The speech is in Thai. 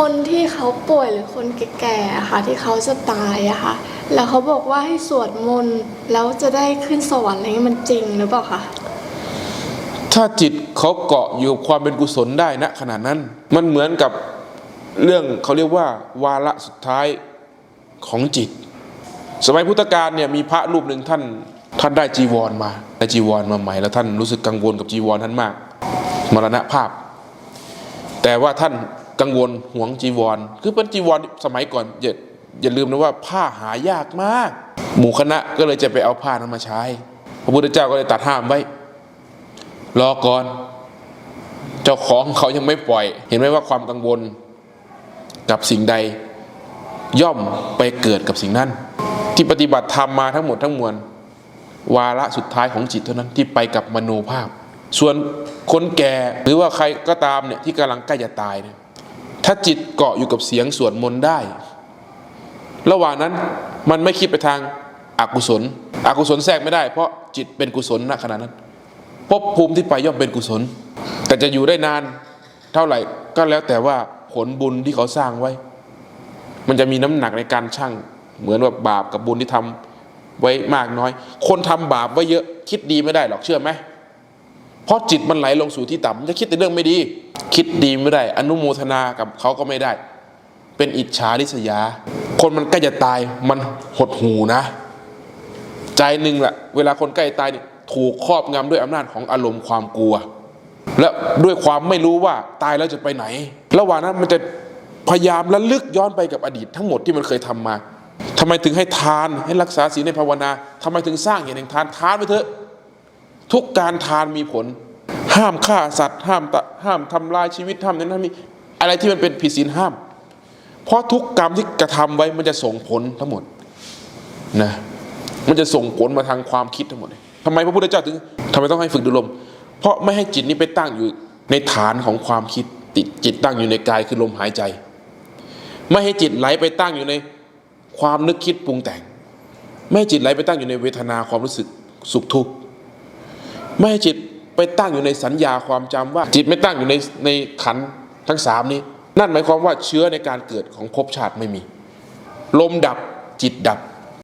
คนที่เขาป่วยหรือคนแก่ๆค่ะที่เขาจะตายอะค่ะ แล้วเขาบอกว่าให้สวดมนต์แล้วจะได้ขึ้นสวรรค์อะไรเงี้ยมันจริงหรือเปล่าคะถ้าจิตเขาเกาะอยู่ความเป็นกุศลได้นะขนาดนั้น มันเหมือนกับเรื่องเขาเรียกว่า วาระสุดท้ายของจิต สมัยพุทธกาลเนี่ยมีพระรูปหนึ่งท่านท่านได้จีวรมาได้จีวรมาใหม่แล้วท่านรู้สึกกังวลกับจีวรท่านมาก มรณภาพ แต่ว่าท่าน กังวลห่วงจีวร คือเป็นจีวรสมัยก่อนอย่าอย่าลืมนะว่าผ้าหายากมาก หมู่คณะก็เลยจะไปเอาผ้านั้นมาใช้ พระพุทธเจ้าก็เลยตัดห้ามไว้ รอก่อน เจ้าของเขายังไม่ปล่อย เห็นไหมว่าความกังวลกับสิ่งใด ย่อมไปเกิดกับสิ่งนั้น ที่ปฏิบัติธรรมมาทั้งหมดทั้งมวลวาระสุดท้ายของจิตเท่านั้นที่ไปกับมโนภาพ ส่วนคนแก่หรือว่าใครก็ตามเนี่ยที่กำลังใกล้จะตายเนี่ย ถ้าจิตเกาะอยู่กับเสียงสวดมนต์ได้ ระหว่างนั้นมันไม่คิดไปทางอากุศล อกุศลแทรกไม่ได้เพราะจิตเป็นกุศลณขณะนั้นภพภูมิที่ไปย่อมเป็นกุศล แต่จะอยู่ได้นานเท่าไหร่ก็แล้วแต่ว่าผลบุญที่เขาสร้างไว้ มันจะมีน้ำหนักในการชั่ง เหมือนว่าบาปกับบุญที่ทำไว้มากน้อย คนทำบาปไว้เยอะคิดดีไม่ได้หรอกเชื่อไหมเพราะจิตมันไหลลงสู่ที่ต่ำจะคิดแต่เรื่องไม่ดี คิดดีไม่ได้ อนุโมทนากับเขาก็ไม่ได้ เป็นอิจฉาริษยา คนมันใกล้จะตายมันหดหูนะ ใจหนึ่งแหละเวลาคนใกล้ตายเนี่ยถูกครอบงำด้วยอำนาจของอารมณ์ความกลัว และด้วยความไม่รู้ว่าตายแล้วจะไปไหน ระหว่างนั้นมันจะพยายามระลึกย้อนไปกับอดีตทั้งหมดที่มันเคยทำมาทำไมถึงให้ทานให้รักษาศีลในภาวนาทำไมถึงสร้างเหตุแห่งทานทานไปเถอะ ทุกการทานมีผล ห้ามฆ่าสัตว์ ห้ามตะห้ามทำลายชีวิตห้ามนั้นห้ามนี้อะไรที่มันเป็นผิดศีลห้าม เพราะทุกกรรมที่กระทำไว้มันจะส่งผลทั้งหมดนะมันจะส่งผลมาทางความคิดทั้งหมดเลยทำไมพระพุทธเจ้าถึงทำไมต้องให้ฝึกดูลม เพราะไม่ให้จิตนี้ไปตั้งอยู่ในฐานของความคิดติดจิตตั้งอยู่ในกายคือลมหายใจ ไม่ให้จิตไหลไปตั้งอยู่ในความนึกคิดปรุงแต่ง ไม่ให้จิตไหลไปตั้งอยู่ในเวทนาความรู้สึกสุขทุกข์ไม่ให้จิต ไปตั้งอยู่ในสัญญาความจำว่า จิตไม่ตั้งอยู่ในในขันทั้งสามนี้ นั่นหมายความว่าเชื้อในการเกิดของภพชาติไม่มี ลมดับจิตดับ